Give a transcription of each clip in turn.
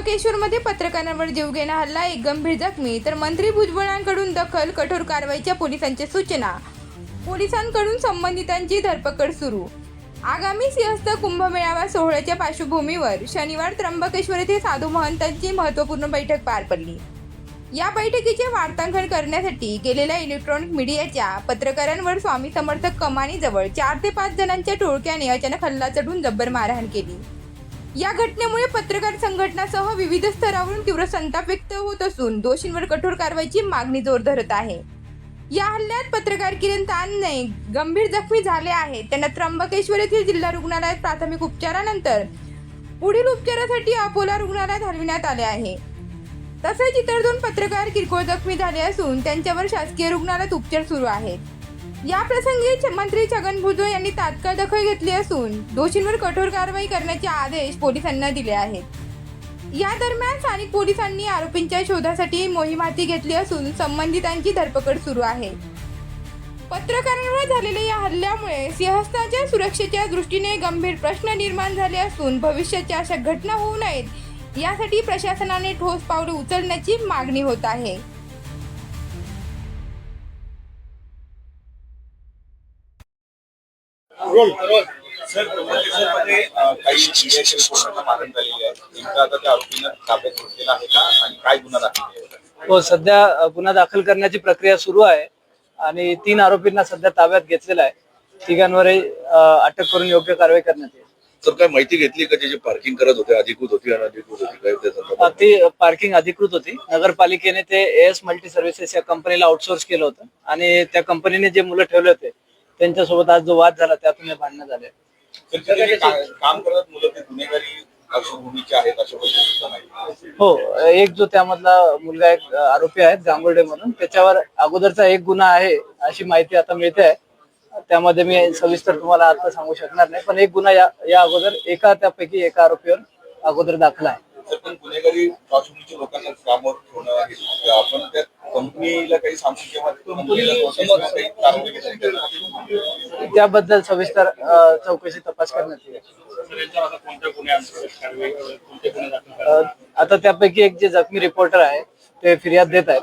त्र्यंबकेश्वरमध्ये पत्रकारांवर जीवघेणा हल्ला एक गंभीर जखमी. तर मंत्री भुजबळांकडून दखल कठोर कारवाईच्या पोलिसांच्या सूचना. पोलिसांकडून संबंधितांची धरपकड सुरू. आगामी सिंहस्थ कुंभमेळावा सोहळ्याच्या पार्श्वभूमीवर शनिवार त्र्यंबकेश्वर येथे साधू महंतांची महत्त्वपूर्ण बैठक पार पडली. या बैठकीचे वार्तांकन करण्यासाठी गेलेल्या इलेक्ट्रॉनिक मीडियाच्या पत्रकारांवर स्वामी समर्थक कमानीजवळ चार ते पाच जणांच्या टोळक्याने अचानक हल्ला चढून जब्बर मारहाण केली. या घटनेमुळे पत्रकार संघटनासह विविध स्तरावरून तीव्र संताप व्यक्त होत असून दोषींवर कठोर कारवाईची मागणी जोर धरत आहे. या हल्ल्यात पत्रकार किरण तानने गंभीर जखमी झाले आहेत. त्यांना त्र्यंबकेश्वर येथील जिल्हा रुग्णालयात प्राथमिक उपचारानंतर पुढील उपचारासाठी अपोला रुग्णालयात हलविण्यात आले आहे. तसेच इतर दोन पत्रकार किरकोळ जखमी झाले असून त्यांच्यावर शासकीय रुग्णालयात उपचार सुरू आहेत. या प्रसंगी मंत्री छगन भुजबळ यांनी तात्काळ दखल घेतली असून दोषींवर कठोर कारवाई करण्याचे आदेश पोलिसांना दिले आहेत. या दरम्यान स्थानिक पोलिसांनी आरोपींच्या शोधासाठी मोहीम हाती घेतली असून संबंधितांची धरपकड सुरू आहे. पत्रकारांवर झालेल्या या हल्ल्यामुळे सिंहस्थाच्या सुरक्षेच्या दृष्टीने गंभीर प्रश्न निर्माण झाले असून भविष्याच्या अशा घटना होऊ नयेत यासाठी प्रशासनाने ठोस पावले उचलण्याची मागणी होत आहे. सर त्र्यंबकेश्वरमध्ये अ, काही मारण झालेली आहे नेमकं आता त्या आरोपींना ताब्यात घेतलेला आहे का? आणि काय गुन्हा दाखल केला? हो सध्या गुन्हा दाखल करण्याची प्रक्रिया सुरू आहे आणि तीन आरोपींना सध्या ताब्यात घेतलेला आहे. तिघांवरही अटक करून योग्य कारवाई करण्यात येईल. सर काय माहिती घेतली का? जे पार्किंग करत होते अधिकृत होती अनधिकृत होती काय ती पार्किंग अधिकृत होती. नगरपालिकेने ते एस मल्टी सर्व्हिसेस या कंपनीला आउटसोर्स केलं होतं. आणि त्या कंपनीने जे मुलं ठेवले होते त्यांच्यासोबत आज जो वाद झाला त्यातून हे भांडणं झाले. काम करत मुलं ते गुन्हेगारी पार्श्वभूमीचे आहेत अशा पद्धतीचं नाही. हो एक जो त्यामधला मुलगा एक आरोपी आहे जांभुर्डे म्हणून त्याच्यावर अगोदरचा एक गुन्हा आहे अशी माहिती आता मिळते आहे. त्यामध्ये मी सविस्तर तुम्हाला आता सांगू शकणार नाही पण एक गुन्हा या या अगोदर एका त्यापैकी एका आरोपीवर अगोदर दाखल आहे. पण गुन्हेगारी पार्श्वभूमीच्या लोकांना कामावर त्याबद्दल सविस्तर चौकशी तपास करण्यात येईल. आता त्यापैकी एक जे जखमी रिपोर्टर आहे ते फिर्याद देत आहेत.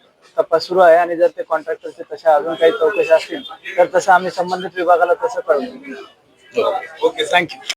तपास सुरू आहे आणि जर ते कॉन्ट्रॅक्टरचे तशा अजून काही चौकशी असतील तर तसं आम्ही संबंधित विभागाला तसं कळवू. Okay thank you